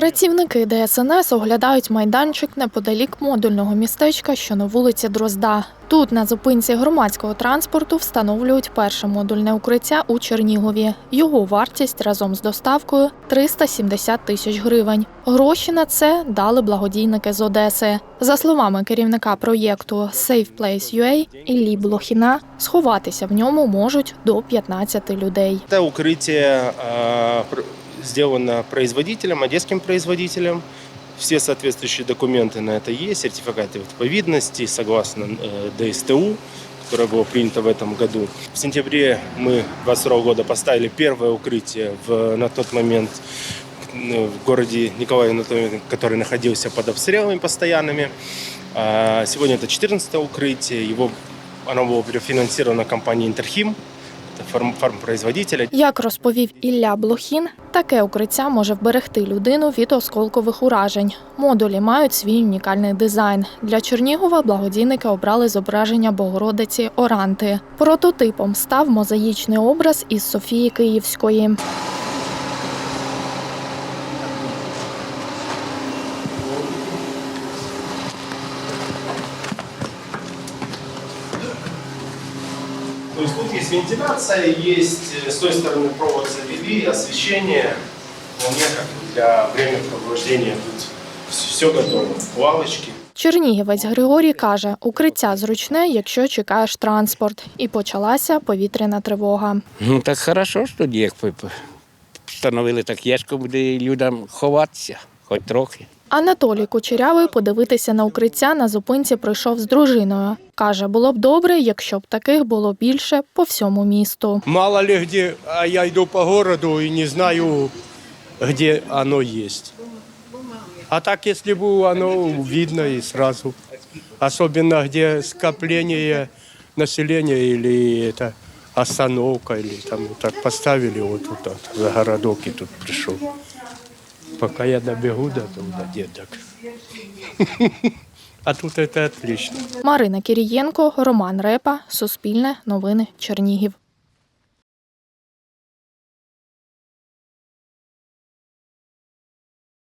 Працівники ДСНС оглядають майданчик неподалік модульного містечка, що на вулиці Дрозда. Тут на зупинці громадського транспорту встановлюють перше модульне укриття у Чернігові. Його вартість разом з доставкою 370 тисяч гривень. Гроші на це дали благодійники з Одеси. За словами керівника проєкту Safe Place UA Іллі Блохіна, сховатися в ньому можуть до 15 людей. Это укрытие э, пр- сделано производителем, одесским производителем. Все соответствующие документы на это есть, сертификаты відповідності, согласно э, ДСТУ, которое было принято в этом году. В сентябре мы 2022 года поставили первое укрытие в, на тот момент э, в городе Николаеве, на тот момент, который находился под обстрелами постоянными. А Сегодня это 14 укрытие. Его, оно было перефинансировано компанией Интерхим, это фарм, фармпроизводителя. Як розповів Ілля Блохін, таке укриття може вберегти людину від осколкових уражень. Модулі мають свій унікальний дизайн. Для Чернігова благодійники обрали зображення Богородиці Оранти. Прототипом став мозаїчний образ із Софії Київської. То есть тут есть вентиляция, есть э, с той стороны провод завели, освещение. Вполне как для времяпровождения тут все готово. Лавочки. Чернігівець Григорій каже, укриття зручне, якщо чекаєш транспорт. І почалася повітряна тривога. Ну так хорошо ж тоді, як встановили так яшко, буде людям ховатися, хоч трохи. Анатолій Кучерявий подивитися на укриття на зупинці прийшов з дружиною. Каже, було б добре, якщо б таких було більше по всьому місту. Мало ли где, а я иду по городу и не знаю, где оно есть. А так, если бы оно видно и сразу. Особенно, где скопление населения или это остановка, или там так поставили вот тут за городок и тут пришел. Пока я добегу до туда, деток. А тут это отлично. Марина Кірієнко, Роман Репа, Суспільне, Новини, Чернігів.